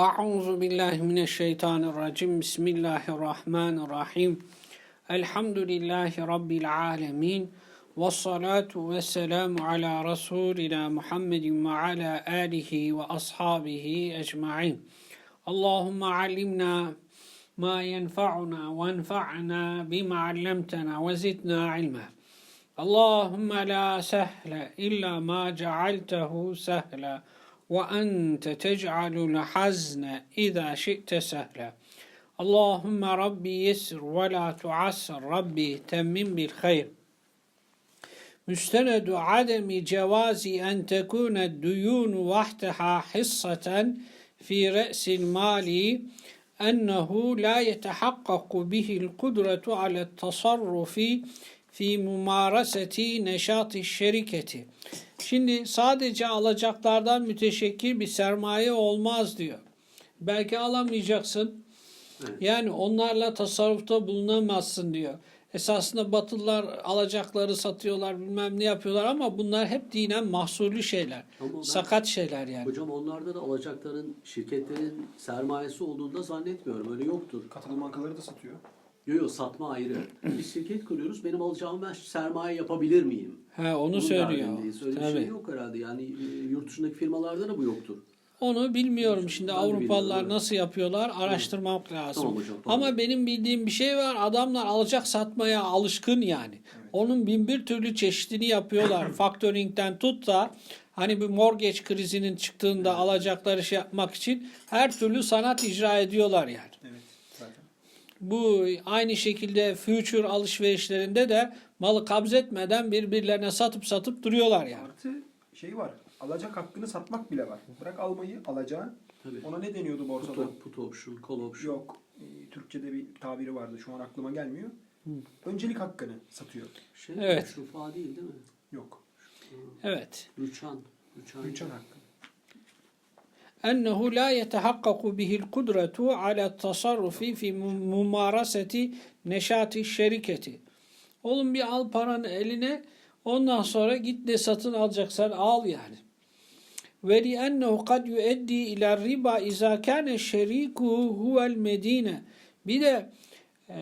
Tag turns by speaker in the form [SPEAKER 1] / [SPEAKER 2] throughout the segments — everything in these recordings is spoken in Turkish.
[SPEAKER 1] أعوذ بالله من الشيطان الرجيم. بسم الله الرحمن الرحيم. الحمد لله رب العالمين والصلاة والسلام على رسولنا محمد وعلى آله وأصحابه أجمعين. اللهم علمنا ما ينفعنا وانفعنا بما علمتنا وزدنا علما. اللهم لا سهل إلا ما جعلته سهلا. وأنت تجعل الحزن إذا شئت سهلا. اللهم ربي يسر ولا تعسر. ربي تمم بالخير. مستند عدم جواز أن تكون الديون وحدها حصة في رأس المال أنه لا يتحقق به القدرة على التصرف في ممارسة نشاط الشركة. Şimdi sadece alacaklardan müteşekkil bir sermaye olmaz diyor. Belki alamayacaksın. Yani onlarla tasarrufta bulunamazsın diyor. Esasında Batılılar alacakları satıyorlar bilmem ne yapıyorlar ama bunlar hep dinen mahsulü şeyler.
[SPEAKER 2] Ama
[SPEAKER 1] Sakat şeyler yani.
[SPEAKER 2] Hocam onlarda da alacakların, şirketlerin sermayesi olduğunu da zannetmiyorum. Öyle yoktur.
[SPEAKER 3] Katılım bankaları da satıyor.
[SPEAKER 2] Yok yok satma ayrı. Biz şirket kuruyoruz. Benim alacağımı ben sermaye yapabilir miyim?
[SPEAKER 1] He, onu
[SPEAKER 2] Bunun
[SPEAKER 1] söylüyor.
[SPEAKER 2] derdindeyiz. Öyle bir
[SPEAKER 1] Tabii.
[SPEAKER 2] şey yok herhalde. Yani e, yurt dışındaki firmalarda da bu yoktur.
[SPEAKER 1] Onu bilmiyorum şimdi
[SPEAKER 2] Ben
[SPEAKER 1] Avrupalılar
[SPEAKER 2] evet.
[SPEAKER 1] nasıl yapıyorlar araştırmak lazım.
[SPEAKER 2] Tamam hocam, tamam.
[SPEAKER 1] Ama benim bildiğim bir şey var adamlar alacak satmaya alışkın yani. Onun bin bir türlü çeşidini yapıyorlar. Factoring'den tut da hani bir mortgage krizinin çıktığında alacakları şey yapmak için her türlü sanat icra ediyorlar yani.
[SPEAKER 3] Evet.
[SPEAKER 1] Bu aynı şekilde future alışverişlerinde de malı kabzetmeden birbirlerine satıp satıp duruyorlar yani.
[SPEAKER 3] Artı şey var. Alacak hakkını satmak bile var. Bırak almayı alacağın.
[SPEAKER 2] Tabii.
[SPEAKER 3] Ona ne deniyordu
[SPEAKER 2] Put,
[SPEAKER 3] borsada?
[SPEAKER 2] op- put option, call option.
[SPEAKER 3] Yok. e, Türkçe'de bir tabiri vardı. Şu an aklıma gelmiyor. Öncelik hakkını satıyor.
[SPEAKER 2] Şey,
[SPEAKER 1] Evet.
[SPEAKER 2] Şufa değil değil mi?
[SPEAKER 3] Yok.
[SPEAKER 1] Evet.
[SPEAKER 2] Rüçhan. Rüçhan.
[SPEAKER 3] Rüçhan hakkı
[SPEAKER 1] ennehu la yetehakkaku bihil kudretu ala tasarrufi fi mumaraseti neşati şeriketi. Oğlum bir al paranı eline ondan sonra git ne satın alacaksan al yani. Ve li ennehu kad yueddi ila riba izâ kâne şeriku huvel medine. Bir de e,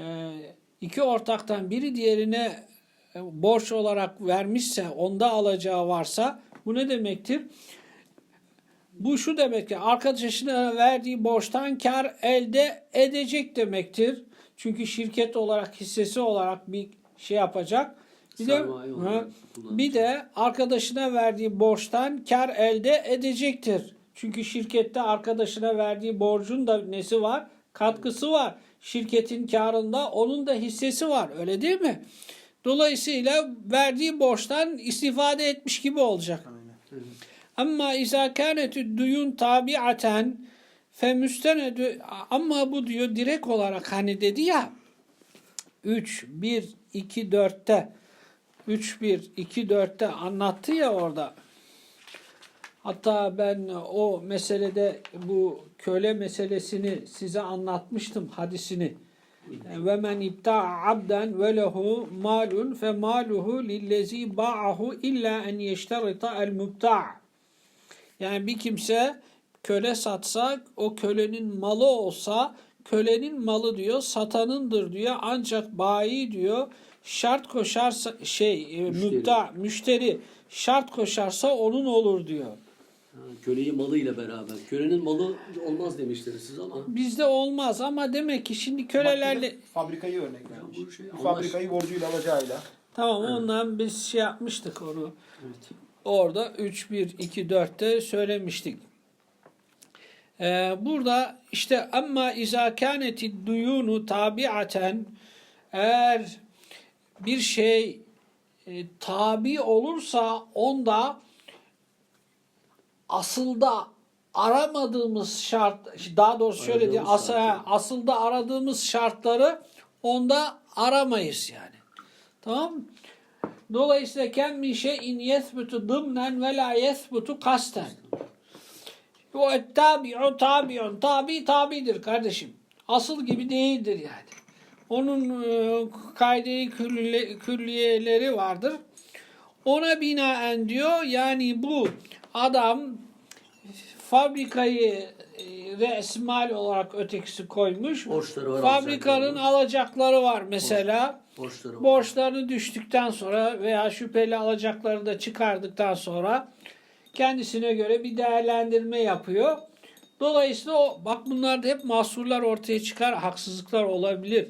[SPEAKER 1] iki ortaktan biri diğerine e, borç olarak vermişse onda alacağı varsa bu ne demektir? Bu şu demek ki arkadaşına verdiği borçtan kar elde edecek demektir. Çünkü şirket olarak hissesi olarak bir şey yapacak. Bir de,
[SPEAKER 2] Sermaye kullanacak.
[SPEAKER 1] bir de arkadaşına verdiği borçtan kar elde edecektir. Çünkü şirkette arkadaşına verdiği borcun da nesi var? Katkısı var. Şirketin karında onun da hissesi var. Öyle değil mi? Dolayısıyla verdiği borçtan istifade etmiş gibi olacak.
[SPEAKER 3] Aynen.
[SPEAKER 1] Ama izâ kânetü duyun tabiaten femüstenedü ama bu diyor direkt olarak hani dedi ya 3 1 2 4'te 3 1 2 4'te anlattı ya orada. Hatta ben o meselede bu köle meselesini size anlatmıştım hadisini. Ve men ibta'a abden ve lehu malun fe maluhu lillezi ba'ahu illa en yeşterita el mubta'. Yani bir kimse köle satsa o kölenin malı olsa kölenin malı diyor satanındır diyor ancak bayi diyor şart koşarsa şey e,
[SPEAKER 2] Müşteri.
[SPEAKER 1] müpta müşteri şart koşarsa onun olur diyor.
[SPEAKER 2] Ha, köleyi malıyla beraber. Kölenin malı olmaz demiştiniz siz ama.
[SPEAKER 1] Bizde olmaz ama demek ki şimdi kölelerle
[SPEAKER 3] Bak Fabrikayı örnek vermiş.
[SPEAKER 2] şey
[SPEAKER 3] fabrikayı borcuyla alacağıyla.
[SPEAKER 1] tamam ondan biz şey yapmıştık onu.
[SPEAKER 2] Evet.
[SPEAKER 1] Orada 3 1 2 4'te söylemiştik. Ee, burada işte ama izâ kâneti duyunu tabiaten eğer bir şey e, tabi olursa onda asılda aramadığımız şart daha doğrusu şöyle diye
[SPEAKER 2] şartları.
[SPEAKER 1] asılda aradığımız şartları onda aramayız yani. Tamam mı? Dolayısıyla ken min şeyin yethbutu dımnen ve la yethbutu kasten. O tabi'u tabi'un. Tabi tabidir kardeşim. Asıl gibi değildir yani. Onun e, kaydı külliyeleri vardır. Ona binaen diyor yani bu adam fabrikayı resmal olarak ötekisi koymuş.
[SPEAKER 2] Borçları var,
[SPEAKER 1] Fabrikanın
[SPEAKER 2] alacakları
[SPEAKER 1] var mesela.
[SPEAKER 2] Borçları.
[SPEAKER 1] Borçlarını düştükten sonra veya şüpheli alacaklarını da çıkardıktan sonra kendisine göre bir değerlendirme yapıyor. Dolayısıyla o bak bunlarda hep mahsurlar ortaya çıkar, haksızlıklar olabilir.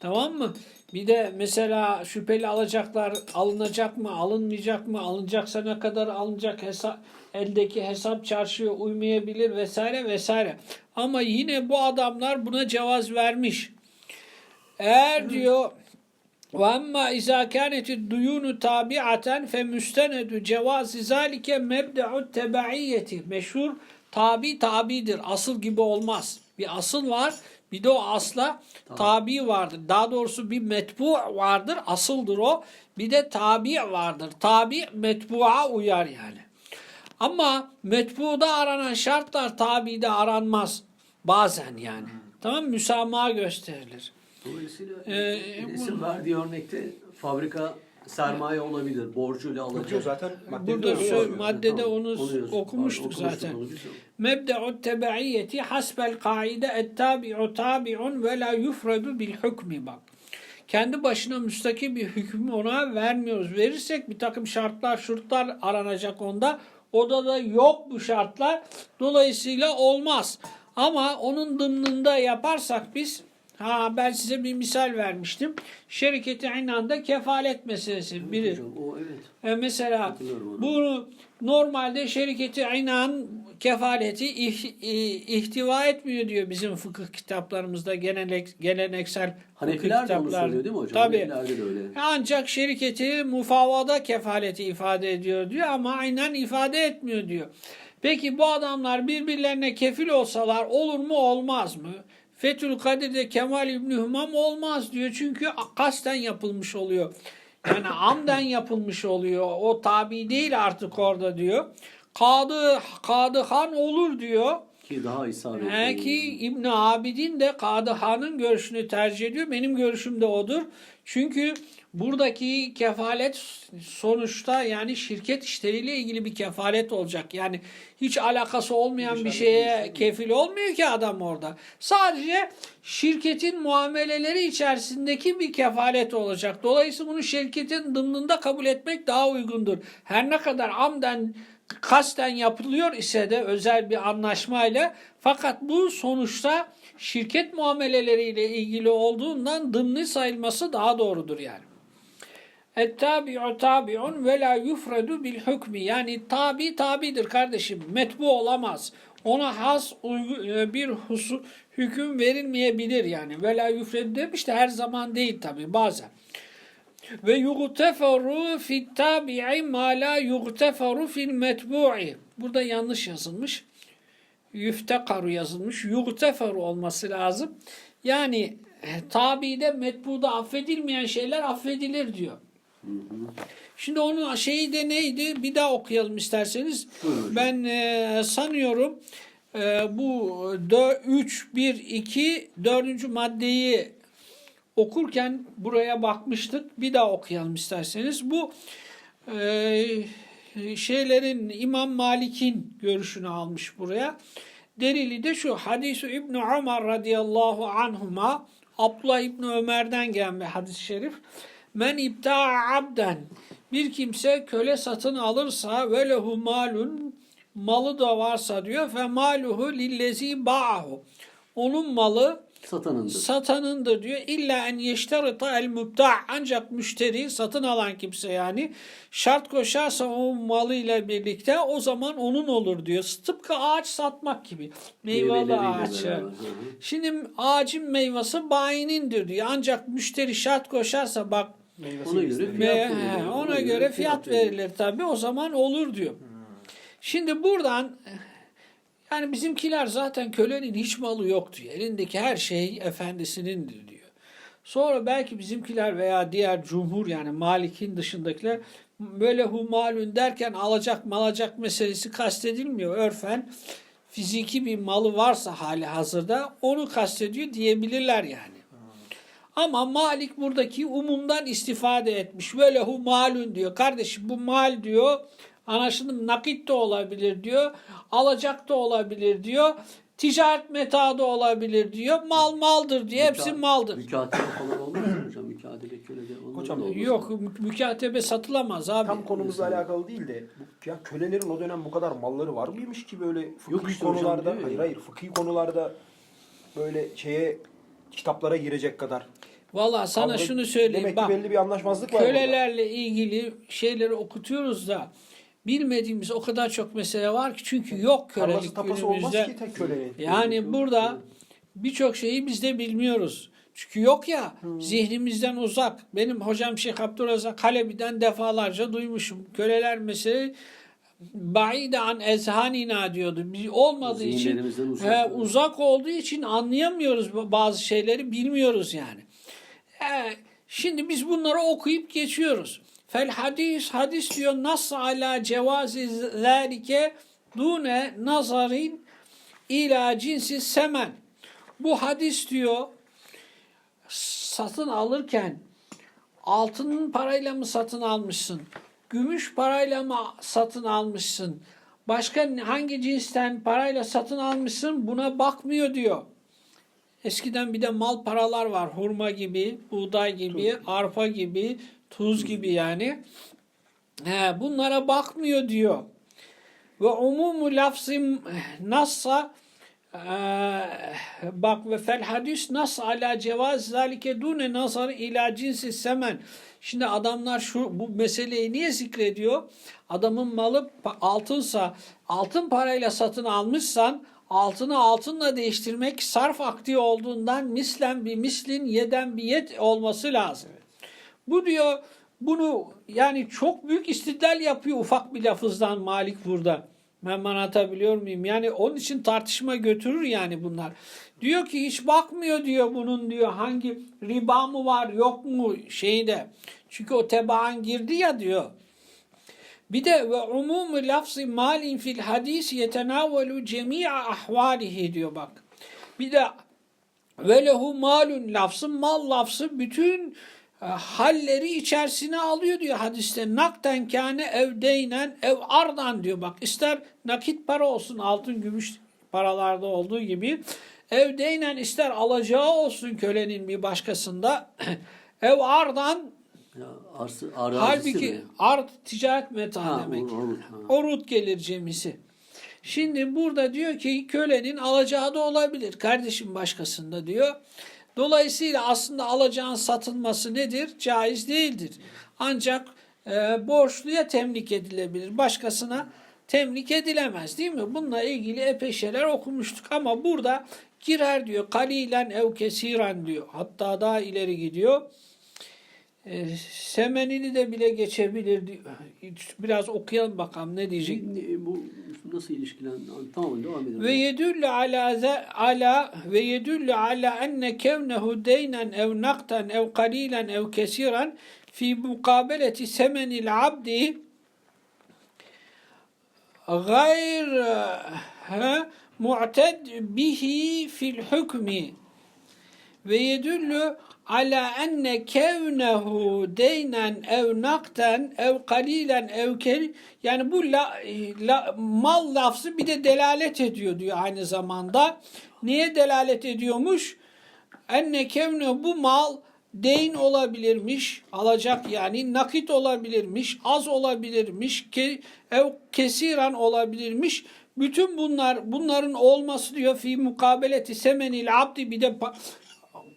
[SPEAKER 1] Tamam mı? Bir de mesela şüpheli alacaklar alınacak mı, alınmayacak mı, alınacaksa ne kadar alınacak hesap eldeki hesap çarşıya uymayabilir vesaire vesaire. Ama yine bu adamlar buna cevaz vermiş. Eğer diyor ve emma izâ kânetid duyûnu tabi'aten fe müstenedü cevâzi zâlike. Meşhur tabi tabidir. Asıl gibi olmaz. Bir asıl var. Bir de o asla tabi vardır. Daha doğrusu bir metbu vardır. Asıldır o. Bir de tabi vardır. Tabi metbu'a uyar yani. Ama metbu'da aranan şartlar tabi'de aranmaz. Bazen yani. Hmm. Tamam Müsamaha gösterilir.
[SPEAKER 2] Dolayısıyla
[SPEAKER 1] Ee,
[SPEAKER 2] isim verdiği örnekte fabrika sermaye olabilir. Borcuyla alacak.
[SPEAKER 3] yok zaten maddede
[SPEAKER 1] Burada
[SPEAKER 3] yazıyor.
[SPEAKER 1] maddede
[SPEAKER 2] Tamam,
[SPEAKER 1] onu
[SPEAKER 2] yazıyor.
[SPEAKER 1] okumuştuk
[SPEAKER 2] Okumuştuk
[SPEAKER 1] zaten. Mebde'u tebeiyeti hasbel kaide ettabi'u tabi'un ve la yufradu bil hükmi bak. Kendi başına müstakil bir hükmü ona vermiyoruz. Verirsek bir takım şartlar, şurtlar aranacak onda. Oda da yok bu şartlar. Dolayısıyla olmaz. Ama onun dımnında yaparsak biz Ha ben size bir misal vermiştim. Şirketi aynı anda kefalet meselesi. Biri
[SPEAKER 2] Hocam, o evet.
[SPEAKER 1] e, mesela bunu normalde şirketi aynan kefaleti ih- ihtiva etmiyor diyor bizim fıkıh kitaplarımızda gelenek, geleneksel fıkıh
[SPEAKER 2] Hanefiler de onu
[SPEAKER 1] kitaplar.
[SPEAKER 2] söylüyor değil mi hocam?
[SPEAKER 1] Tabii.
[SPEAKER 2] De öyle.
[SPEAKER 1] Ancak şirketi mufavvada kefaleti ifade ediyor diyor ama aynen ifade etmiyor diyor. Peki bu adamlar birbirlerine kefil olsalar olur mu olmaz mı? Fethül Kadir'de Kemal İbni Hümam olmaz diyor. Çünkü kasten yapılmış oluyor. Yani amden yapılmış oluyor. O tabi değil artık orada diyor. Kadı, Kadı Han olur diyor.
[SPEAKER 2] Ki daha isabetli.
[SPEAKER 1] He ki İbn Abidin de Kadı Han'ın görüşünü tercih ediyor. Benim görüşüm de odur. Çünkü buradaki kefalet sonuçta yani şirket işleriyle ilgili bir kefalet olacak. Yani hiç alakası olmayan
[SPEAKER 3] Hiç
[SPEAKER 1] bir şeye kefil olmuyor ki adam orada. Sadece şirketin muameleleri içerisindeki bir kefalet olacak. Dolayısıyla bunu şirketin dımnında kabul etmek daha uygundur. Her ne kadar amden kasten yapılıyor ise de özel bir anlaşmayla fakat bu sonuçta şirket muameleleriyle ilgili olduğundan dımni sayılması daha doğrudur yani. Ettabi'u tabi'un ve la yufredu bil hükmi. Yani tabi tabidir kardeşim. Metbu olamaz. Ona has e, bir husu, hüküm verilmeyebilir yani. Ve la yufredu demiş de her zaman değil tabi bazen. Ve yugteferu fit tabi'i ma la yugteferu fil metbu'i. Burada yanlış yazılmış. Yüftekaru yazılmış. Yugteferu olması lazım. Yani e, tabide metbuda affedilmeyen şeyler affedilir diyor. Şimdi onun şeyi de neydi? Bir daha okuyalım isterseniz.
[SPEAKER 2] Buyurun.
[SPEAKER 1] Ben e, sanıyorum e, bu 3, 1, 2, 4. maddeyi okurken buraya bakmıştık. Bir daha okuyalım isterseniz. Bu e, şeylerin İmam Malik'in görüşünü almış buraya. Delili de şu. Hadis-i İbn Ömer radıyallahu anhuma Abdullah İbn Ömer'den gelen bir hadis-i şerif. Men ibta'a abden bir kimse köle satın alırsa ve lehu malun malı da varsa diyor fe maluhu lillezi ba'ahu. Onun malı
[SPEAKER 2] Satanındır.
[SPEAKER 1] satanındır diyor. İlla en yeşterita el mübta' ancak müşteri satın alan kimse yani şart koşarsa o malıyla birlikte o zaman onun olur diyor. Tıpkı ağaç satmak gibi. Meyveli
[SPEAKER 2] Meyveleriyle
[SPEAKER 1] ağaç.
[SPEAKER 2] beraber, hı hı.
[SPEAKER 1] Şimdi ağacın meyvesi bayinindir diyor. Ancak müşteri şart koşarsa bak
[SPEAKER 3] Meyvesi
[SPEAKER 2] Ona göre fiyat
[SPEAKER 1] ve-
[SPEAKER 2] verilir.
[SPEAKER 1] he, ona göre fiyat verilir tabii. O zaman olur diyor. Şimdi buradan yani bizimkiler zaten kölenin hiç malı yok diyor. Elindeki her şey efendisinindir diyor. Sonra belki bizimkiler veya diğer cumhur yani Malik'in dışındakiler böyle humalün derken alacak malacak meselesi kastedilmiyor. Örfen fiziki bir malı varsa hali hazırda onu kastediyor diyebilirler yani. Ama Malik buradaki umumdan istifade etmiş. Ve lehu malun diyor. Kardeşim bu mal diyor Anlaşıldı? Nakit de olabilir diyor. Alacak da olabilir diyor. Ticaret meta da olabilir diyor. Mal maldır diyor. Hepsi maldır.
[SPEAKER 2] Mükatebe falan olmaz mı hocam? Mükatebe kölede olmaz
[SPEAKER 3] Hocam,
[SPEAKER 2] mı?
[SPEAKER 1] Yok mü- mükatebe satılamaz abi.
[SPEAKER 3] Tam konumuzla alakalı değil de bu, ya kölelerin o dönem bu kadar malları var mıymış ki böyle fıkhi
[SPEAKER 2] Yok işte hocam,
[SPEAKER 3] konularda
[SPEAKER 2] değil mi?
[SPEAKER 3] hayır hayır fıkhi konularda böyle şeye kitaplara girecek kadar.
[SPEAKER 1] Valla sana
[SPEAKER 3] Kavga-
[SPEAKER 1] şunu söyleyeyim.
[SPEAKER 3] Demek
[SPEAKER 1] Bak
[SPEAKER 3] ki belli bir anlaşmazlık var burada.
[SPEAKER 1] kölelerle ilgili şeyleri okutuyoruz da bilmediğimiz o kadar çok mesele var ki çünkü yok
[SPEAKER 3] Tarlası
[SPEAKER 1] kölelik
[SPEAKER 3] tapası olmaz ki tek kölenin.
[SPEAKER 1] Yani burada birçok şeyi biz de bilmiyoruz. Çünkü yok ya zihnimizden uzak. Benim hocam Şeyh Abdurrazak Halebi'den defalarca duymuşum. Köleler mesela Ba'ide an ezhanina diyordu. Bir olmadığı için
[SPEAKER 2] uzak.
[SPEAKER 1] he, uzak olduğu için anlayamıyoruz bazı şeyleri bilmiyoruz yani. He, şimdi biz bunları okuyup geçiyoruz. Fel hadis hadis diyor nas ala cevazi zalike dune nazarin ila cinsi semen. Bu hadis diyor satın alırken altının parayla mı satın almışsın? Gümüş parayla mı satın almışsın? Başka hangi cinsten parayla satın almışsın? Buna bakmıyor diyor. Eskiden bir de mal paralar var. Hurma gibi, buğday gibi, arpa gibi, tuz gibi yani. He, bunlara bakmıyor diyor. Ve umumu lafzim nassa bak ve fel hadis nas ala cevaz zalike dune nazar ila cinsi semen. Şimdi adamlar şu bu meseleyi niye zikrediyor? Adamın malı altınsa altın parayla satın almışsan altını altınla değiştirmek sarf akdi olduğundan mislen bir mislin yeden bir yet olması lazım. Bu diyor bunu yani çok büyük istidlal yapıyor ufak bir lafızdan Malik burada. Ben anlatabiliyor muyum? Yani onun için tartışma götürür yani bunlar. Diyor ki hiç bakmıyor diyor bunun diyor hangi riba mı var yok mu şeyde. Çünkü o tebaan girdi ya diyor. Bir de ve umumu lafzı malin fil hadis yetenavelu cemi'a ahvalihi diyor bak. Bir de ve lehu malun lafzı mal lafzı bütün halleri içerisine alıyor diyor hadiste. Nakten kâne ev deynen ev ardan diyor bak. ister nakit para olsun altın gümüş paralarda olduğu gibi. Ev deynen ister alacağı olsun kölenin bir başkasında. ev ardan
[SPEAKER 2] Ya, arsı, arazisi
[SPEAKER 1] halbuki
[SPEAKER 2] mi?
[SPEAKER 1] ard ticaret meta
[SPEAKER 2] Ha,
[SPEAKER 1] demek.
[SPEAKER 2] o- o- ha.
[SPEAKER 1] Orut gelir cemisi. Şimdi burada diyor ki kölenin alacağı da olabilir. Kardeşim başkasında diyor. Dolayısıyla aslında alacağın satılması nedir? Caiz değildir. Ancak e, borçluya temlik edilebilir. Başkasına temlik edilemez değil mi? Bununla ilgili epey şeyler okumuştuk. Ama burada girer diyor. Kalilen ev kesiren diyor. Hatta daha ileri gidiyor. E, semenini de bile geçebilir. diyor. Biraz okuyalım bakalım ne diyecek.
[SPEAKER 2] Bu nasıl ilişkilen? Tamam devam.
[SPEAKER 1] Ve yedullu ala ala ve yedullu ala enne kevnehu deynen ev naktan ev kalilen ev kesiran fi mukabeleti semenil abdi gayr mu'ted bihi fil hükmi ve yedullu ala enne kevnehu deynen ev nakten ev kalilen ev kel yani bu la, la- mal lafzı bir de delalet ediyor diyor aynı zamanda. Niye delalet ediyormuş? Enne kevne bu mal deyn olabilirmiş, alacak yani nakit olabilirmiş, az olabilirmiş, ke, ev kesiran olabilirmiş. Bütün bunlar bunların olması diyor fi mukabeleti semenil abdi bir de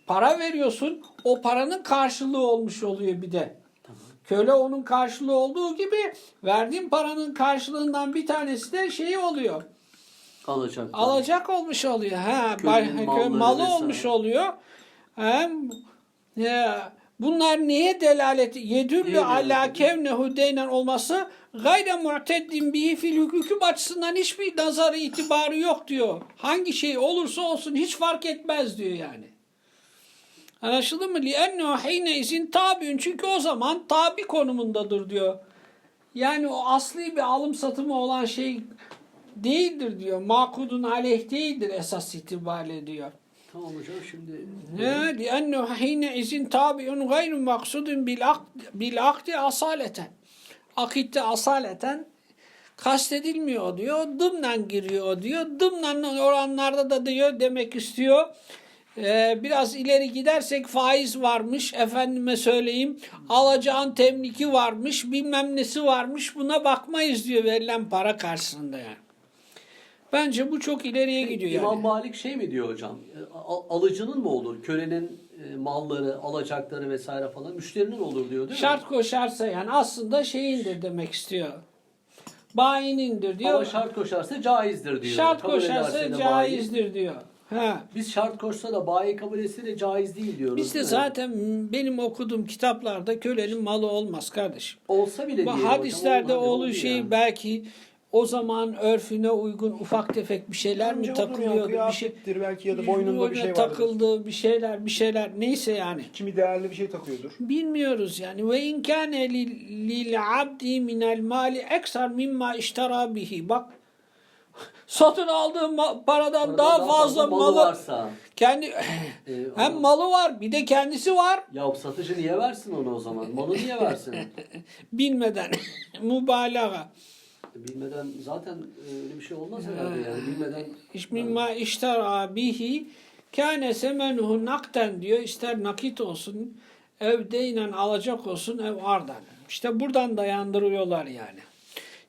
[SPEAKER 1] para veriyorsun. O paranın karşılığı olmuş oluyor bir de. Köle onun karşılığı olduğu gibi verdiğin paranın karşılığından bir tanesi de şey oluyor.
[SPEAKER 2] Alacak.
[SPEAKER 1] Alacak olmuş oluyor. Ha,
[SPEAKER 2] malları
[SPEAKER 1] malı
[SPEAKER 2] vesaire.
[SPEAKER 1] olmuş oluyor. Hem ya, bunlar neye delalet? Yedüllü ala kevnehu deynen olması gayre mu'teddin bihi fil hüküm açısından hiçbir nazarı itibarı yok diyor. Hangi şey olursa olsun hiç fark etmez diyor yani. Anlaşıldı mı? لِأَنَّهُ حِينَ izin tabiün. Çünkü o zaman tabi konumundadır diyor. Yani o asli bir alım satımı olan şey değildir diyor. Makudun aleyh değildir esas itibariyle diyor.
[SPEAKER 2] Tamam hocam şimdi.
[SPEAKER 1] Ne? لِأَنَّهُ حِينَ izin tabiün gayru maksudun bil akdi, bil akdi asaleten. Akitte asaleten kastedilmiyor diyor. Dımdan giriyor diyor. Dımdan oranlarda da diyor demek istiyor. ee, biraz ileri gidersek faiz varmış. Efendime söyleyeyim alacağın temliki varmış. Bilmem nesi varmış. Buna bakmayız diyor verilen para karşısında yani. Bence bu çok ileriye gidiyor yani.
[SPEAKER 2] İmam Malik şey mi diyor hocam? Al- Alıcının mı olur? Kölenin e, malları, alacakları vesaire falan müşterinin olur diyor değil mi?
[SPEAKER 1] Şart koşarsa yani aslında şeyindir demek istiyor. Bayinindir diyor.
[SPEAKER 2] Ama şart koşarsa caizdir diyor.
[SPEAKER 1] Şart
[SPEAKER 2] Kabul
[SPEAKER 1] koşarsa caizdir diyor. Ha.
[SPEAKER 2] Biz şart koşsa da bayi kabul etse de caiz değil diyoruz.
[SPEAKER 1] Bizde
[SPEAKER 2] değil mi?
[SPEAKER 1] zaten benim okuduğum kitaplarda kölenin malı olmaz kardeşim.
[SPEAKER 2] olsa bile
[SPEAKER 1] Bu hadislerde
[SPEAKER 2] hocam, o
[SPEAKER 1] olduğu
[SPEAKER 2] oldu
[SPEAKER 1] şey
[SPEAKER 2] ya.
[SPEAKER 1] belki o zaman örfüne uygun ufak tefek bir şeyler mi
[SPEAKER 3] Bence ya,
[SPEAKER 1] takılıyordu? Bir şey
[SPEAKER 3] kıyafettir belki ya da boynunda bir şey vardır.
[SPEAKER 1] takıldı bir şeyler bir şeyler neyse yani.
[SPEAKER 3] Kimi değerli bir şey takıyordur.
[SPEAKER 1] Bilmiyoruz yani. Ve in kâne lil, lil abdi minel mali eksar mimma iştera bihi. Bak satın aldığı ma- paradan
[SPEAKER 2] Arada
[SPEAKER 1] daha, fazla, malı,
[SPEAKER 2] varsa
[SPEAKER 1] kendi
[SPEAKER 2] e,
[SPEAKER 1] hem malı var bir de kendisi var
[SPEAKER 2] ya satıcı niye versin onu o zaman? Malı niye versin?
[SPEAKER 1] bilmeden mübalağa.
[SPEAKER 2] Bilmeden zaten öyle bir şey olmaz herhalde yani. Bilmeden
[SPEAKER 1] İş mimma iştera bihi kâne semenuhu nakten diyor. ister nakit olsun ev deynen alacak olsun ev ardan. İşte buradan dayandırıyorlar yani.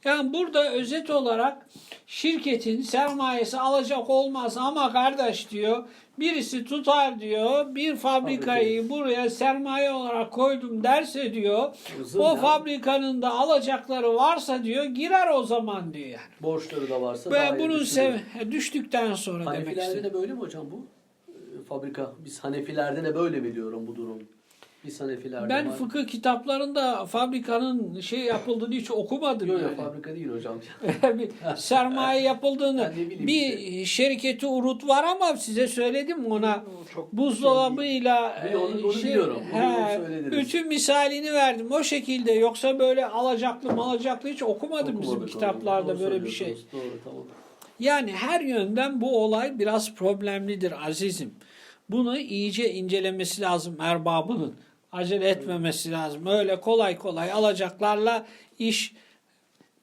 [SPEAKER 1] Yani burada özet olarak şirketin sermayesi alacak olmaz ama kardeş diyor birisi tutar diyor bir fabrikayı buraya sermaye olarak koydum derse diyor
[SPEAKER 2] Uzun
[SPEAKER 1] o
[SPEAKER 2] ya.
[SPEAKER 1] fabrikanın da alacakları varsa diyor girer o zaman diyor yani.
[SPEAKER 2] borçları da varsa daha
[SPEAKER 1] Ve
[SPEAKER 2] iyi
[SPEAKER 1] sev düştükten sonra demek
[SPEAKER 2] Hanefilerde
[SPEAKER 1] istedim.
[SPEAKER 2] de böyle mi hocam bu? E, Fabrika. Biz Hanefilerde de böyle mi diyorum bu durum? Biz Hanefilerde
[SPEAKER 1] Ben
[SPEAKER 2] var.
[SPEAKER 1] fıkıh kitaplarında fabrikanın şey yapıldığını hiç okumadım
[SPEAKER 2] Yok yok
[SPEAKER 1] yani.
[SPEAKER 2] fabrika değil hocam.
[SPEAKER 1] bir sermaye yapıldığını bir şirketi urut var ama size söyledim ona
[SPEAKER 3] Çok
[SPEAKER 1] buzdolabıyla
[SPEAKER 2] Bir onu- onu
[SPEAKER 1] şey,
[SPEAKER 2] biliyorum, onu
[SPEAKER 1] he, ütü misalini verdim o şekilde yoksa böyle alacaklı malacaklı hiç okumadım bizim
[SPEAKER 2] Okumadık onu.
[SPEAKER 1] kitaplarda
[SPEAKER 2] Doğru
[SPEAKER 1] böyle bir şey.
[SPEAKER 2] Doğru tamam.
[SPEAKER 1] Yani her yönden bu olay biraz problemlidir azizim. Bunu iyice incelemesi lazım erbabının. Acele etmemesi lazım. Öyle kolay kolay alacaklarla iş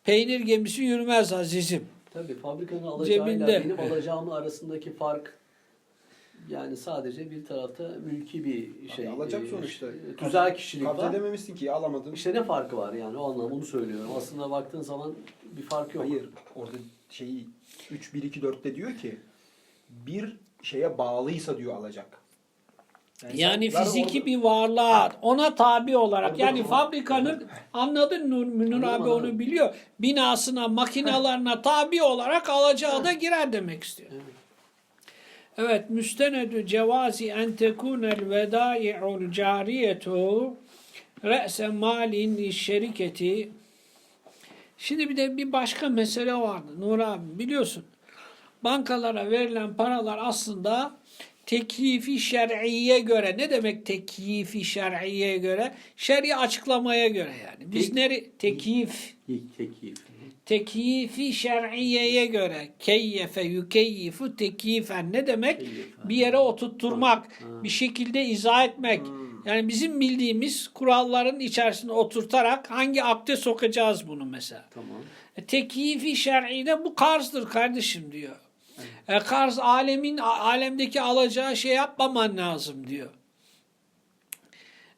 [SPEAKER 1] peynir gemisi yürümez azizim.
[SPEAKER 2] Tabii fabrikanın alacağıyla
[SPEAKER 1] Cebinde.
[SPEAKER 2] benim alacağımın arasındaki fark yani sadece bir tarafta mülki bir şey.
[SPEAKER 3] Hani alacak
[SPEAKER 2] e,
[SPEAKER 3] sonuçta.
[SPEAKER 2] e, Tüzel kişilik
[SPEAKER 3] Kabul
[SPEAKER 2] var.
[SPEAKER 3] edememişsin ki alamadın.
[SPEAKER 2] İşte ne farkı var yani o anlamda onu söylüyorum. Aslında baktığın zaman bir fark yok.
[SPEAKER 3] Hayır. Orada şeyi 3 1 2 4'te diyor ki bir şeye bağlıysa diyor alacak.
[SPEAKER 1] Yani fiziki
[SPEAKER 3] orada-
[SPEAKER 1] bir varlığa ona tabi olarak
[SPEAKER 3] Orada
[SPEAKER 1] yani fabrikanın anladın Nur Münir abi onu biliyor. Binasına, makinalarına tabi olarak alacağı da girer demek istiyor.
[SPEAKER 2] Evet.
[SPEAKER 1] Müstenedü cevazi en tekunel vedai'ul cariyetu re'se malin şeriketi. Şimdi bir de bir başka mesele vardı Nur abi biliyorsun. Bankalara verilen paralar aslında teklifi şer'iye göre ne demek teklifi şer'iye göre? Şer'i açıklamaya göre yani. Biz
[SPEAKER 2] Tek-
[SPEAKER 1] nere teklif
[SPEAKER 2] İlk teklif.
[SPEAKER 1] tekyifi şer'iyeye göre keyyefe yükeyyifu tekyifen ne demek?
[SPEAKER 2] Keyyefen.
[SPEAKER 1] Bir yere oturtturmak,
[SPEAKER 2] Ha.
[SPEAKER 1] bir şekilde izah etmek. Yani bizim bildiğimiz kuralların içerisine oturtarak hangi akte sokacağız bunu mesela.
[SPEAKER 2] Tamam.
[SPEAKER 1] E, tekyifi şer'ide bu karzdır kardeşim diyor. E, karz alemin alemdeki alacağı şey yapmaman lazım diyor.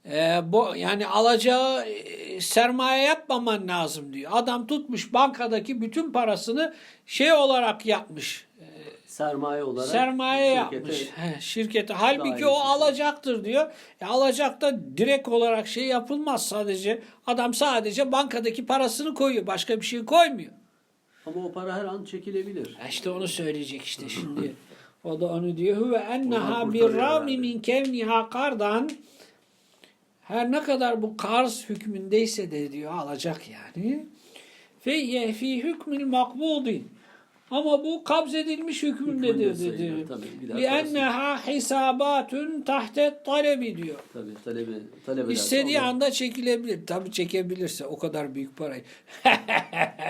[SPEAKER 1] E, bu yani alacağı e, sermaye yapmaman lazım diyor. Adam tutmuş bankadaki bütün parasını şey olarak yapmış.
[SPEAKER 2] Sermaye olarak
[SPEAKER 1] sermaye
[SPEAKER 2] şirkete-
[SPEAKER 1] yapmış he, şirkete. Halbuki o alacaktır diyor. E, alacakta direkt olarak şey yapılmaz sadece. Adam sadece bankadaki parasını koyuyor. Başka bir şey koymuyor.
[SPEAKER 2] Ama o para her an çekilebilir.
[SPEAKER 1] İşte onu söyleyecek işte şimdi. O da onu diyor. Huve enneha bir rami min kevniha kardan her ne kadar bu karz hükmündeyse de diyor alacak yani. Feyye fi hükmül makbudin. Ama bu kabz edilmiş hükmündedir
[SPEAKER 2] Hükmünde sayılır,
[SPEAKER 1] dedi.
[SPEAKER 2] tabii. Bir daha
[SPEAKER 1] Li enneha hisabatun tahtet talebi diyor.
[SPEAKER 2] Tabii talebe, talebe
[SPEAKER 1] İstediği anda çekilebilir. Tabii çekebilirse o kadar büyük parayı.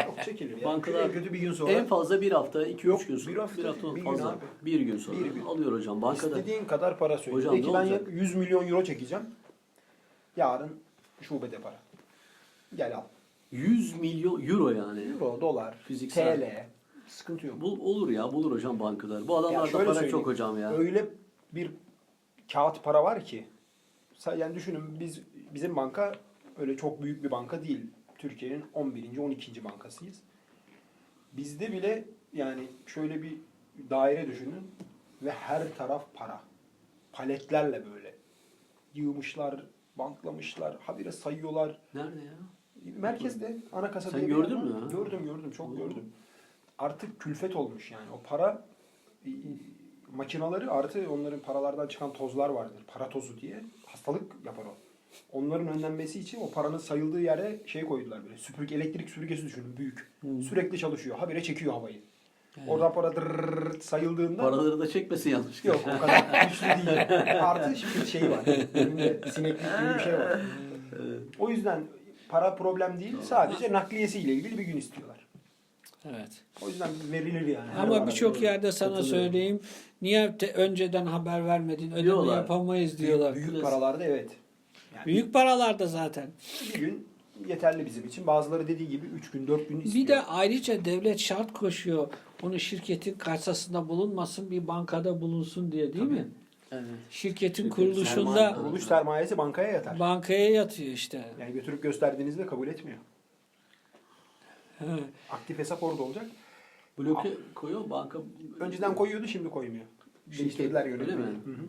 [SPEAKER 3] Yok çekilir. ya.
[SPEAKER 2] Bankalar
[SPEAKER 3] En kötü bir gün sonra
[SPEAKER 2] En fazla bir hafta, iki
[SPEAKER 3] Yok,
[SPEAKER 2] üç gün sonra.
[SPEAKER 3] bir hafta
[SPEAKER 2] bir hafta
[SPEAKER 3] bir gün
[SPEAKER 2] fazla.
[SPEAKER 3] abi.
[SPEAKER 2] Bir gün sonra.
[SPEAKER 3] Bir gün.
[SPEAKER 2] Alıyor hocam bankada.
[SPEAKER 3] istediğin kadar para söyle.
[SPEAKER 2] Hocam
[SPEAKER 3] De ki
[SPEAKER 2] ne
[SPEAKER 3] ben
[SPEAKER 2] olacak?
[SPEAKER 3] 100 milyon euro çekeceğim. Yarın şubede para. Gel al.
[SPEAKER 2] 100 milyon euro yani.
[SPEAKER 3] Euro, dolar,
[SPEAKER 2] Fiziksel.
[SPEAKER 3] TL sıkıntı yok.
[SPEAKER 2] Bul, olur ya bulur hocam bankalar. Bu adamlarda
[SPEAKER 3] şöyle
[SPEAKER 2] para
[SPEAKER 3] söyleyeyim,
[SPEAKER 2] çok hocam ya.
[SPEAKER 3] Öyle bir kağıt para var ki yani düşünün biz bizim banka öyle çok büyük bir banka değil. Türkiye'nin 11. 12. bankasıyız. Bizde bile yani şöyle bir daire düşünün ve her taraf para. Paletlerle böyle yığmışlar, banklamışlar, habire sayıyorlar.
[SPEAKER 2] Nerede ya?
[SPEAKER 3] Merkezde ana kasa
[SPEAKER 2] Sen
[SPEAKER 3] diye bir
[SPEAKER 2] gördün
[SPEAKER 3] yer var.
[SPEAKER 2] mü?
[SPEAKER 3] Gördüm gördüm çok gördüm. Artık külfet olmuş yani o para e, makinaları artı onların paralardan çıkan tozlar vardır. Para tozu diye hastalık yapar o. Onların önlenmesi için o paranın sayıldığı yere şey koydular böyle. Süpürge, elektrik süpürgesi düşünün büyük. Sürekli çalışıyor. Habire çekiyor havayı. Oradan para dırrrr sayıldığında
[SPEAKER 2] Paraları da çekmesin yanlış.
[SPEAKER 3] yok o kadar güçlü değil. Artı şimdi şey var. Önünde sineklik gibi bir şey var. O yüzden para problem değil. Sadece nakliyesiyle ilgili bir gün istiyorlar.
[SPEAKER 1] Evet.
[SPEAKER 3] O yüzden verilir yani.
[SPEAKER 1] Ama birçok yerde sana söyleyeyim. Niye te- önceden haber vermedin? Ödeme
[SPEAKER 2] Diyorlar.
[SPEAKER 1] yapamayız diyorlar.
[SPEAKER 3] Büyük paralarda evet. Yani
[SPEAKER 1] Büyük paralarda zaten.
[SPEAKER 3] bir gün yeterli bizim için. Bazıları dediği gibi 3 gün 4 gün istiyor.
[SPEAKER 1] Bir de ayrıca devlet şart koşuyor. Onu şirketin kasasında bulunmasın bir bankada bulunsun diye değil mi?
[SPEAKER 2] Evet.
[SPEAKER 1] Şirketin
[SPEAKER 2] Şirket
[SPEAKER 1] kuruluşunda
[SPEAKER 2] sermaye-
[SPEAKER 3] kuruluş sermayesi bankaya yatar.
[SPEAKER 1] bankaya yatıyor işte.
[SPEAKER 3] Yani götürüp gösterdiğinizde kabul etmiyor. Aktif hesap orada olacak.
[SPEAKER 2] Bloke koyuyor banka.
[SPEAKER 3] Önceden koyuyordu şimdi koymuyor. Değiştirdiler
[SPEAKER 2] Öyle
[SPEAKER 3] yönetmeni.
[SPEAKER 2] mi?
[SPEAKER 3] Hı hı.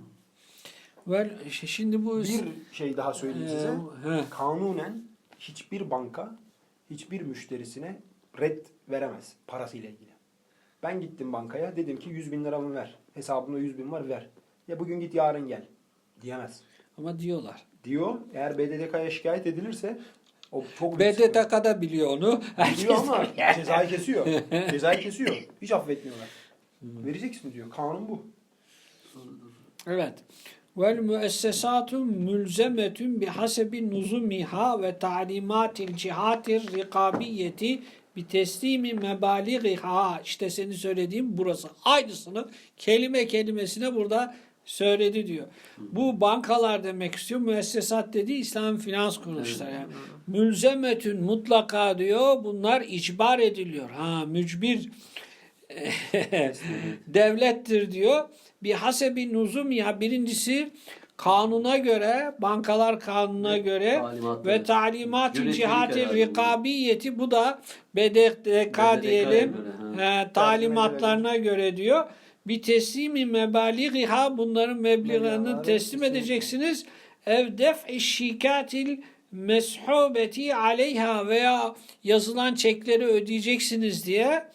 [SPEAKER 1] Well, ş- şimdi bu
[SPEAKER 3] Bir şey daha söyleyeyim size.
[SPEAKER 1] Ee, he.
[SPEAKER 3] Kanunen hiçbir banka hiçbir müşterisine red veremez parasıyla ilgili. Ben gittim bankaya dedim ki 100 bin liramı ver. Hesabımda 100 bin var ver. Ya bugün git yarın gel. Diyemez.
[SPEAKER 1] ama diyorlar.
[SPEAKER 3] Diyor eğer BDDK'ya şikayet edilirse o çok
[SPEAKER 1] da biliyor onu.
[SPEAKER 3] Biliyor ama cezayı kesiyor. Cezayı kesiyor. Hiç affetmiyorlar. Vereceksin diyor. Kanun bu.
[SPEAKER 1] Evet. Vel müessesatu mülzemetun bihasebi nuzumiha ve ta'limatil cihatir rikabiyeti bi teslimi mebalighiha işte senin söylediğin burası. Aynısını kelime kelimesine burada söyledi diyor. Bu bankalar demek istiyor. Müessesat dediği İslam finans kuruluşları. Yani. Mülzemetün mutlaka diyor. Bunlar icbar ediliyor. Ha mücbir devlettir diyor. Bir hasebi nuzum ya birincisi kanuna göre, bankalar kanuna göre
[SPEAKER 2] talimatları.
[SPEAKER 1] ve talimat
[SPEAKER 2] Yönetmelik
[SPEAKER 1] cihati
[SPEAKER 2] herhalde bu.
[SPEAKER 1] rikabiyeti bu da BDDK
[SPEAKER 2] BDDK'ya
[SPEAKER 1] diyelim
[SPEAKER 2] göre,
[SPEAKER 1] he, talimatlarına göre diyor. Bir teslimi mebaligha bunların
[SPEAKER 3] Meblağları
[SPEAKER 1] teslim edeceksiniz. Ev def'i şikatil meshubeti aleyha veya yazılan çekleri ödeyeceksiniz diye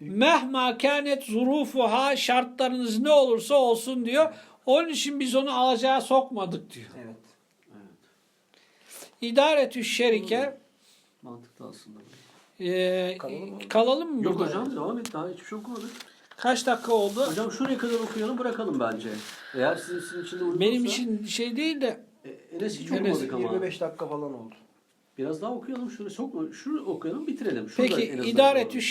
[SPEAKER 1] mehma kânet zurufuha şartlarınız ne olursa olsun diyor. Onun için biz onu alacağı sokmadık diyor.
[SPEAKER 3] Evet.
[SPEAKER 1] İdaretü şerike
[SPEAKER 2] Mantıklı aslında.
[SPEAKER 1] e,
[SPEAKER 3] Kalalım mı?
[SPEAKER 1] kalalım mı
[SPEAKER 2] Yok
[SPEAKER 1] burada?
[SPEAKER 2] hocam devam et daha hiçbir şey okumadık.
[SPEAKER 1] Kaç dakika oldu?
[SPEAKER 2] Hocam şuraya kadar okuyalım bırakalım bence. Eğer sizin, sizin için de uygunsa.
[SPEAKER 1] Benim için şey değil de
[SPEAKER 2] E, Enes hiç
[SPEAKER 1] Enes,
[SPEAKER 2] okumadık ama.
[SPEAKER 3] 25 dakika falan oldu.
[SPEAKER 2] Biraz daha okuyalım şurayı sokma. Şunu okuyalım bitirelim. Şurada
[SPEAKER 1] peki idaretü
[SPEAKER 3] yok.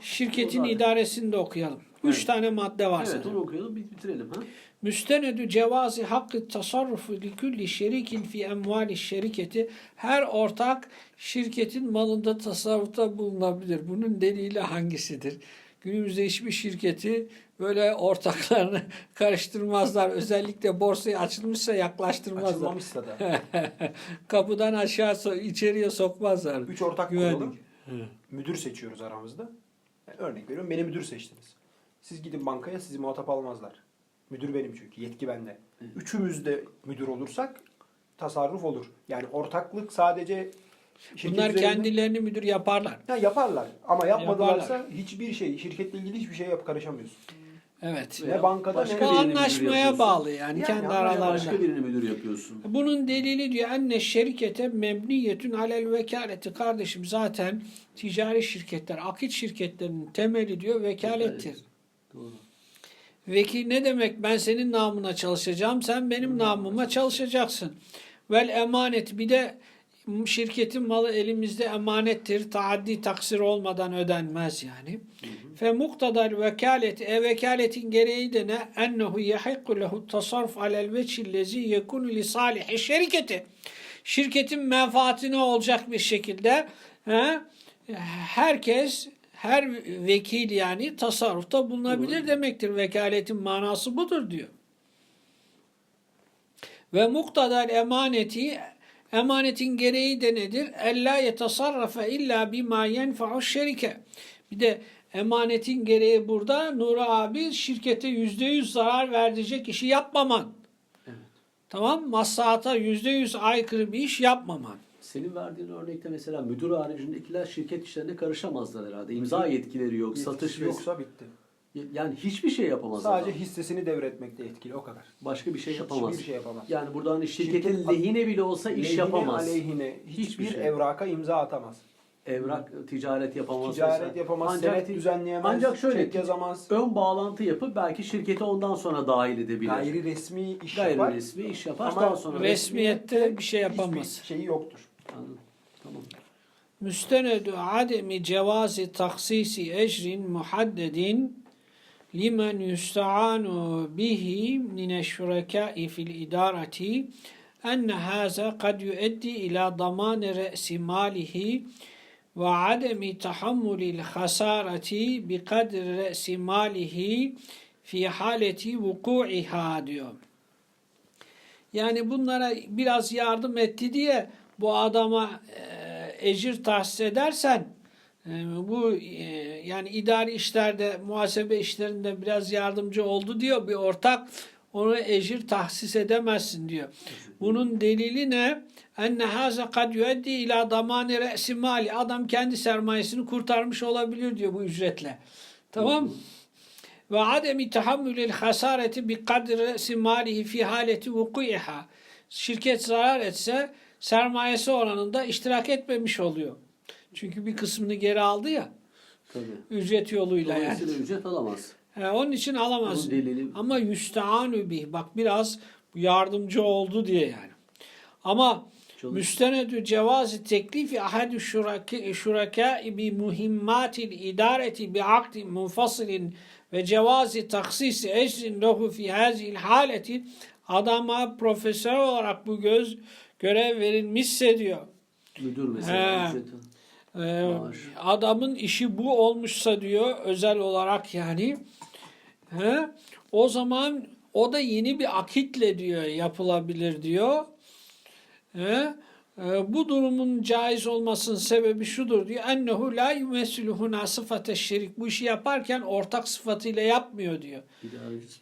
[SPEAKER 1] şirketin idaresini de okuyalım. Üç
[SPEAKER 2] Evet.
[SPEAKER 1] tane madde var
[SPEAKER 2] Evet
[SPEAKER 1] sanırım.
[SPEAKER 2] onu okuyalım bit- bitirelim. Ha?
[SPEAKER 1] Müstenedü cevazi hakkı tasarrufu li kulli şerikin fi emvali şirketi her ortak şirketin malında tasarrufta bulunabilir. Bunun delili hangisidir? Günümüzde hiçbir şirketi böyle ortaklarını karıştırmazlar. Özellikle borsaya açılmışsa yaklaştırmazlar.
[SPEAKER 3] Açılmamışsa da.
[SPEAKER 1] Kapıdan aşağı so- içeriye sokmazlar.
[SPEAKER 3] Üç ortak
[SPEAKER 1] Güvenlik.
[SPEAKER 3] kuralım. Müdür seçiyoruz aramızda. Yani örnek veriyorum beni müdür seçtiniz. Siz gidin bankaya sizi muhatap almazlar. Müdür benim çünkü. Yetki bende. Üçümüz de müdür olursak tasarruf olur. Yani ortaklık sadece şirket
[SPEAKER 1] Bunlar
[SPEAKER 3] üzerinde-
[SPEAKER 1] kendilerini müdür yaparlar.
[SPEAKER 3] Ha, yaparlar. Ama yapmadılarsa
[SPEAKER 1] Yaparlar.
[SPEAKER 3] hiçbir şey, şirketle ilgili hiçbir şeye yap karışamıyorsun.
[SPEAKER 1] Evet.
[SPEAKER 3] Ne bankada
[SPEAKER 2] başka
[SPEAKER 3] ne-
[SPEAKER 1] anlaşmaya bağlı yani,
[SPEAKER 3] Yani
[SPEAKER 1] kendi aralarında.
[SPEAKER 2] Başka birini müdür yapıyorsun.
[SPEAKER 1] Bunun delili diyor enne şirkete mebniyetün alel vekaleti kardeşim zaten ticari şirketler, akit şirketlerinin temeli diyor vekalettir.
[SPEAKER 2] Doğru.
[SPEAKER 1] Vekil ne demek? Ben senin namına çalışacağım, sen benim namıma çalışacaksın. Vel emanet bir de şirketin malı elimizde emanettir. Taaddi taksir olmadan ödenmez yani. Fe muktadal vekaleti e vekaletin gereği de ne? Ennehu yahikku lehu tasarruf alel veçillezi yekunu li salihi şirketi. şirketin menfaatine olacak bir şekilde he, herkes her vekil yani tasarrufta bulunabilir demektir. Vekaletin manası budur diyor. Ve muktadal emaneti emanetin gereği de nedir? Ella yetasarrafe illa bima yenfa'u şerike. Bir de emanetin gereği burada Nuri abi şirkete yüzde yüz zarar verecek işi yapmaman.
[SPEAKER 2] Evet.
[SPEAKER 1] Tamam Maslahata yüzde yüz aykırı bir iş yapmaman.
[SPEAKER 2] Senin verdiğin örnekte mesela müdür haricindekiler şirket işlerine karışamazlar herhalde. İmza yetkileri yok, satış
[SPEAKER 3] Yetkisi
[SPEAKER 2] ve
[SPEAKER 3] yoksa bitti.
[SPEAKER 2] Yani hiçbir şey yapamaz
[SPEAKER 3] Sadece
[SPEAKER 2] adam.
[SPEAKER 3] hissesini devretmekte etkili o kadar.
[SPEAKER 2] Başka bir şey
[SPEAKER 3] Hiçbir
[SPEAKER 2] yapamaz.
[SPEAKER 3] şey yapamaz.
[SPEAKER 2] Yani burada hani şirketin
[SPEAKER 3] Şirket-
[SPEAKER 2] lehine bile olsa iş
[SPEAKER 3] Lehine,
[SPEAKER 2] yapamaz.
[SPEAKER 3] aleyhine hiçbir,
[SPEAKER 2] Hiçbir şey.
[SPEAKER 3] evraka imza atamaz.
[SPEAKER 2] Evrak ticaret yapamaz.
[SPEAKER 3] Ticaret yapamaz,
[SPEAKER 2] Ancak
[SPEAKER 3] senet düzenleyemez,
[SPEAKER 2] Ancak şöyle
[SPEAKER 3] çek yazamaz.
[SPEAKER 2] ön bağlantı yapıp belki şirketi ondan sonra dahil edebilir.
[SPEAKER 3] Gayri resmi iş
[SPEAKER 2] Gayri
[SPEAKER 3] yapar.
[SPEAKER 2] resmi iş yapar.
[SPEAKER 3] Ama
[SPEAKER 2] daha sonra
[SPEAKER 1] Resmiyette bir şey
[SPEAKER 3] Hiçbir
[SPEAKER 1] yapamaz.
[SPEAKER 3] şeyi yoktur.
[SPEAKER 2] Anladım. Tamam.
[SPEAKER 1] müstenedü ademi cevazi taksisi ecrin muhaddedin limen yusta'anu bihi mine şurekâi fil idareti enne hâze kad yüeddi ila damâne re'si mâlihi ve ademi tahammülil hasareti bi kadri re'si mâlihi fi haleti vuku'iha diyor. Yani bunlara biraz yardım etti diye bu adama e, ecir tahsis edersen bu e, yani idari işlerde muhasebe işlerinde biraz yardımcı oldu diyor bir ortak ona ecir tahsis edemezsin diyor. Bunun delili ne? Enne haze kad yueddi ila damani re'si mali. Adam kendi sermayesini kurtarmış olabilir diyor bu ücretle. Tamam mı? ve ademi tahammülül hasareti bi kadri malihi fi haleti vuku'iha. Şirket zarar etse sermayesi oranında iştirak etmemiş oluyor. Çünkü bir kısmını geri aldı ya
[SPEAKER 2] Tabii.
[SPEAKER 1] ücret yoluyla yani.
[SPEAKER 2] Dolayısıyla ücret alamaz.
[SPEAKER 1] He, onun için alamaz.
[SPEAKER 2] Bunun delili-
[SPEAKER 1] Ama yüsteanu bih. Bak biraz yardımcı oldu diye yani. Ama
[SPEAKER 2] Çalış-
[SPEAKER 1] müstenedü cevazi teklifi ahadü şuraka, şuraka bi muhimmatil idareti bi akdi munfasilin ve cevazi taksisi ecrin lehu fi hazil haleti adama profesör olarak bu göz görev verilmişse diyor.
[SPEAKER 2] Müdür mesela
[SPEAKER 1] He.
[SPEAKER 2] ücret
[SPEAKER 1] Ee, adamın işi bu olmuşsa diyor özel olarak yani he, o zaman o da yeni bir akitle diyor yapılabilir diyor. He, e, bu durumun caiz olmasının sebebi şudur diyor. Ennehu la yumesiluhuna sıfate şerik. Bu işi yaparken ortak sıfatıyla yapmıyor diyor.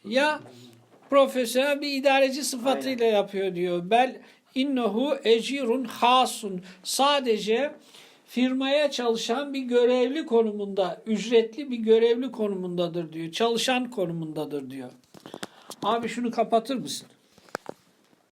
[SPEAKER 1] Ya profesyonel bir idareci sıfatıyla yapıyor diyor. Bel innehu ecirun hasun. Sadece firmaya çalışan bir görevli konumunda, ücretli bir görevli konumundadır diyor. Çalışan konumundadır diyor. Abi şunu kapatır mısın?